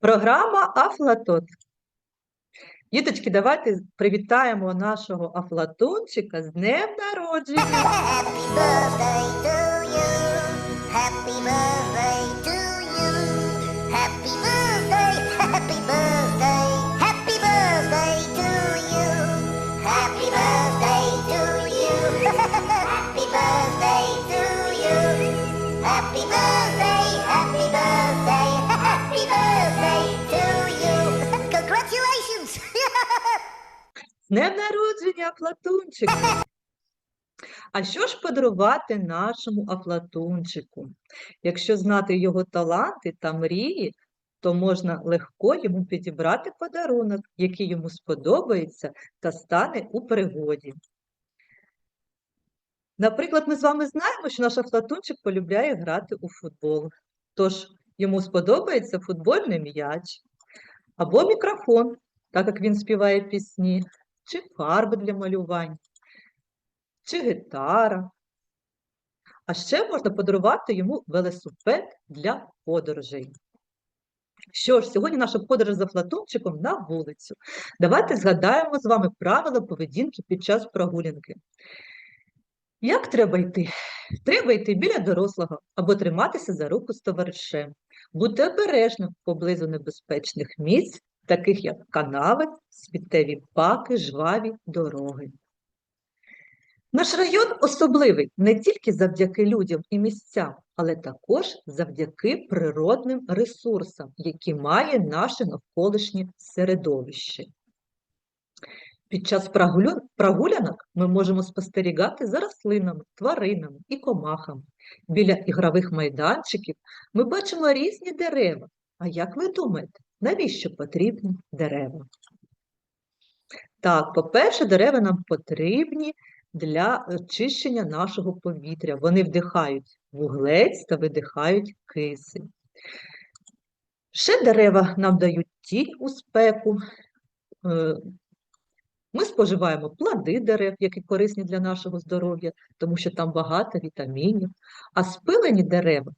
Програма Афлатон. Діточки, давайте привітаємо нашого Афлатончика з днем народження. Happy birthday to you. Happy birthday З днем народження, Афлатунчик! А що ж подарувати нашому Афлатунчику? Якщо знати його таланти та мрії, то можна легко йому підібрати подарунок, який йому сподобається та стане у пригоді. Наприклад, ми з вами знаємо, що наш Афлатунчик полюбляє грати у футбол. Тож йому сподобається футбольний м'яч або мікрофон, так як він співає пісні, чи фарби для малювань, чи гітара. А ще можна подарувати йому велосипед для подорожей. Що ж, сьогодні наша подорож за Флатунчиком на вулицю. Давайте згадаємо з вами правила поведінки під час прогулянки. Як треба йти? Треба йти біля дорослого або триматися за руку з товаришем. Бути обережним поблизу небезпечних місць, таких як канави, сміттєві баки, жваві дороги. Наш район особливий не тільки завдяки людям і місцям, але також завдяки природним ресурсам, які має наше навколишнє середовище. Під час прогулянок ми можемо спостерігати за рослинами, тваринами і комахами. Біля ігрових майданчиків ми бачимо різні дерева. А як ви думаєте, навіщо потрібні дерева? Так, по-перше, дерева нам потрібні для очищення нашого повітря. Вони вдихають вуглець та видихають кисень. Ще дерева нам дають тінь у спеку. Е, Ми споживаємо плоди дерев, які корисні для нашого здоров'я, тому що там багато вітамінів. А спилені дерева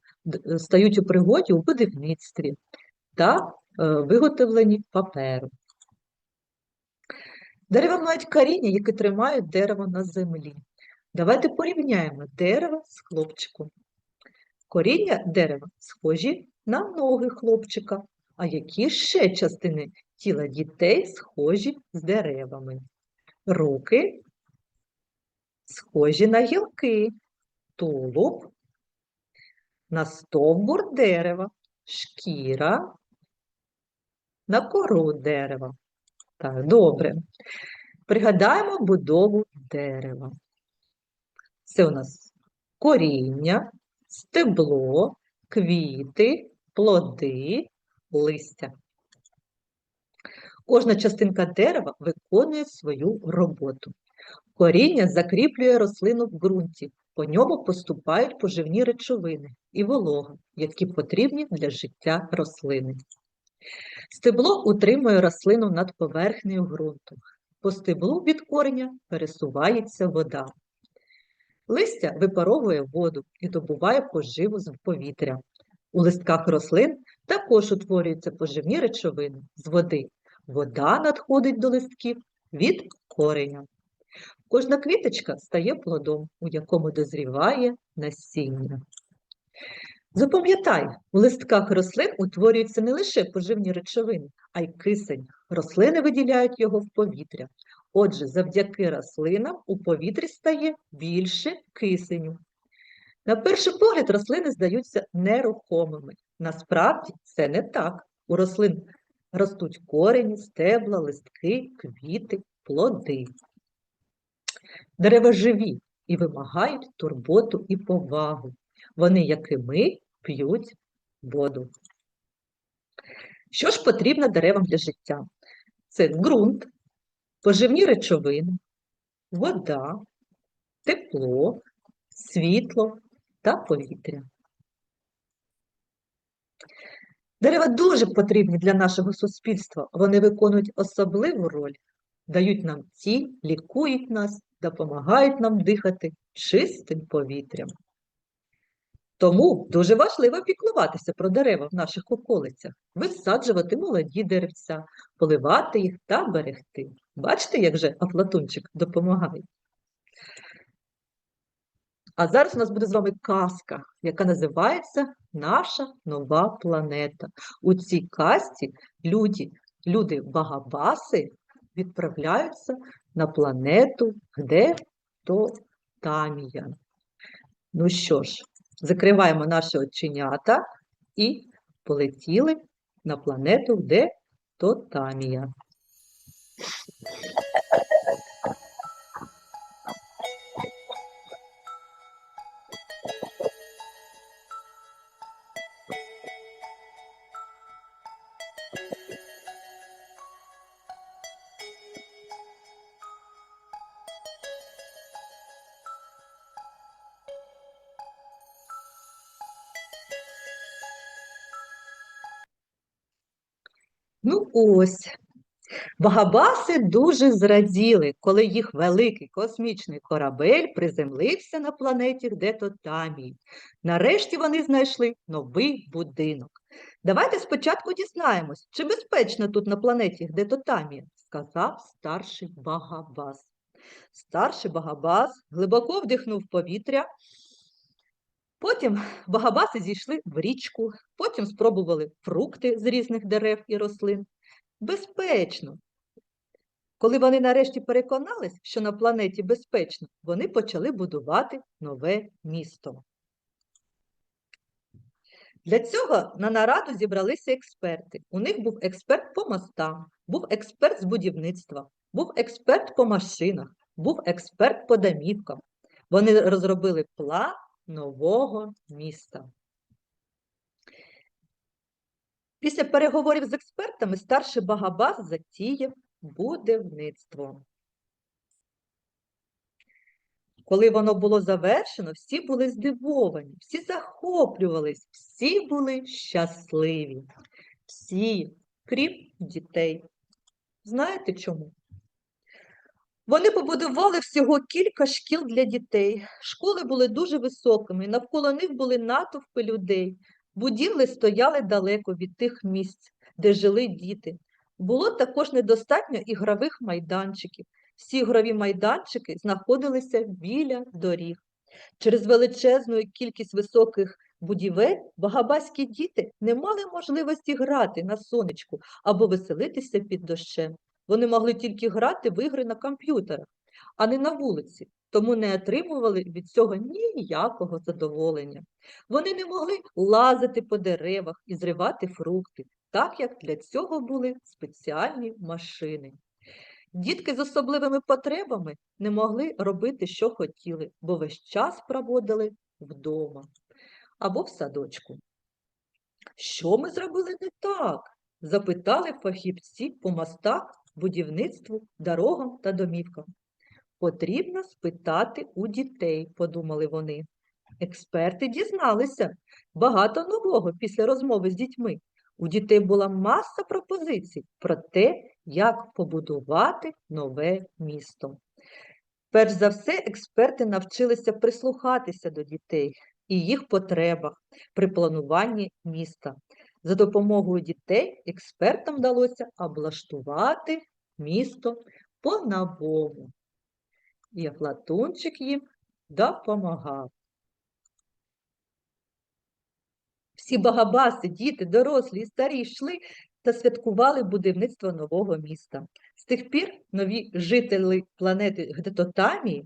стають у пригоді у будівництві та е, виготовленні паперу. Дерева мають коріння, які тримають дерево на землі. Давайте порівняємо дерево з хлопчиком. Коріння дерева схожі на ноги хлопчика, а які ще частини тіла дітей схожі з деревами? Руки схожі на гілки, тулуб на стовбур дерева, шкіра на кору дерева. Так, добре. Пригадаємо будову дерева. Це у нас коріння, стебло, квіти, плоди, листя. Кожна частинка дерева виконує свою роботу. Коріння закріплює рослину в ґрунті, по ньому поступають поживні речовини і волога, які потрібні для життя рослини. Стебло утримує рослину над поверхнею ґрунту. По стеблу від кореня пересувається вода. Листя випаровує воду і добуває поживу з повітря. У листках рослин також утворюються поживні речовини з води. Вода надходить до листків від кореня. Кожна квіточка стає плодом, у якому дозріває насіння. Запам'ятай, у листках рослин утворюються не лише поживні речовини, а й кисень. Рослини виділяють його в повітря. Отже, завдяки рослинам у повітрі стає більше кисеню. На перший погляд рослини здаються нерухомими. Насправді це не так. У рослин ростуть корені, стебла, листки, квіти, плоди. Дерева живі і вимагають турботу і повагу. Вони, як і ми, п'ють воду. Що ж потрібно деревам для життя? Це ґрунт, поживні речовини, вода, тепло, світло та повітря. Дерева дуже потрібні для нашого суспільства. Вони виконують особливу роль, дають нам тінь, лікують нас, допомагають нам дихати чистим повітрям. Тому дуже важливо піклуватися про дерева в наших околицях, висаджувати молоді деревця, поливати їх та берегти. Бачите, як же Афлатунчик допомагає? А зараз у нас буде з вами казка, яка називається Наша нова планета. У цій казці люди, люди Багабаси відправляються на планету, де то Тамія. Ну що ж, закриваємо наші оченята і полетіли на планету, де то Ну ось. Багабаси дуже зраділи, коли їх великий космічний корабель приземлився на планеті Гдетотамії. Нарешті вони знайшли новий будинок. Давайте спочатку дізнаємось, чи безпечно тут на планеті Гдетотамія, сказав старший Багабас. Старший Багабас глибоко вдихнув повітря. Потім багабаси зійшли в річку, потім спробували фрукти з різних дерев і рослин. Безпечно. Коли вони нарешті переконались, що на планеті безпечно, вони почали будувати нове місто. Для цього на нараду зібралися експерти. У них був експерт по мостам, був експерт з будівництва, був експерт по машинах, був експерт по домівкам. Вони розробили план нового міста. Після переговорів з експертами старший Багабас затіяв будівництво. Коли воно було завершено, всі були здивовані, всі захоплювались, всі були щасливі. Всі, крім дітей. Знаєте чому? Вони побудували всього кілька шкіл для дітей. Школи були дуже високими, навколо них були натовпи людей. Будівлі стояли далеко від тих місць, де жили діти. Було також недостатньо ігрових майданчиків. Всі ігрові майданчики знаходилися біля доріг. Через величезну кількість високих будівель багабаські діти не мали можливості грати на сонечку або веселитися під дощем. Вони могли тільки грати в ігри на комп'ютерах, а не на вулиці, тому не отримували від цього ніякого задоволення. Вони не могли лазити по деревах і зривати фрукти, так як для цього були спеціальні машини. Дітки з особливими потребами не могли робити, що хотіли, бо весь час проводили вдома або в садочку. Що ми зробили не так? запитали фахівці по мостах, будівництву, дорогам та домівкам. Потрібно спитати у дітей, подумали вони. Експерти дізналися багато нового після розмови з дітьми. У дітей була маса пропозицій про те, як побудувати нове місто. Перш за все, експерти навчилися прислухатися до дітей і їх потребах при плануванні міста. За допомогою дітей експертам вдалося облаштувати місто по-новому. І Афлатунчик їм допомагав. Всі багабаси, діти, дорослі і старі йшли та святкували будівництво нового міста. З тих пір нові жителі планети Гдетотамії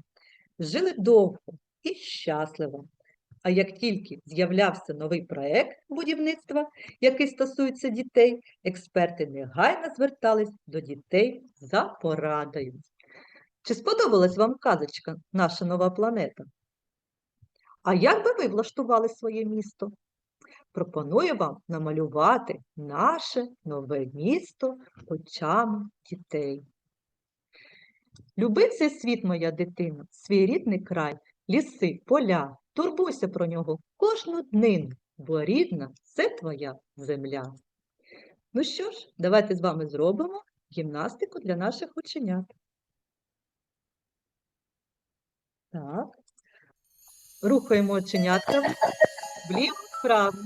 жили довго і щасливо. А як тільки з'являвся новий проект будівництва, який стосується дітей, експерти негайно звертались до дітей за порадою. Чи сподобалась вам казочка Наша нова планета? А як би ви влаштували своє місто? Пропоную вам намалювати наше нове місто очами дітей. Люби цей світ, моя дитина, свій рідний край, ліси, поля, турбуйся про нього кожну днину, бо рідна це твоя земля. Ну що ж, давайте з вами зробимо гімнастику для наших ученят. Так. Рухаємо оченятками. Вліво, вправо.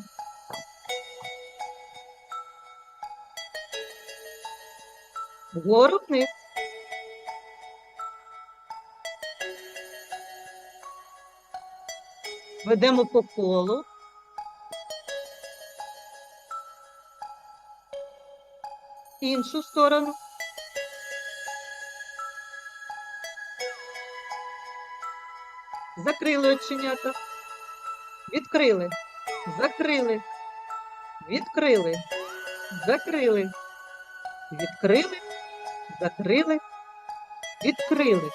Вгору вниз. Ведемо по колу. Іншу сторону. Закрили оченята. Відкрили. Закрили. Відкрили. Закрили. Відкрили. Закрили. Відкрили.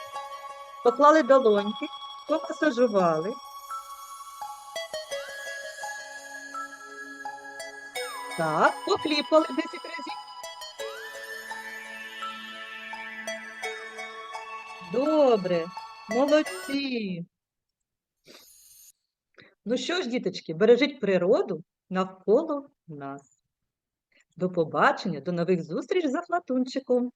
Поклали долоньки, помасажували. Так, покліпали 10 разів. Добре, молодці. Ну що ж, діточки, бережіть природу навколо нас. До побачення, до нових зустріч за Флатунчиком.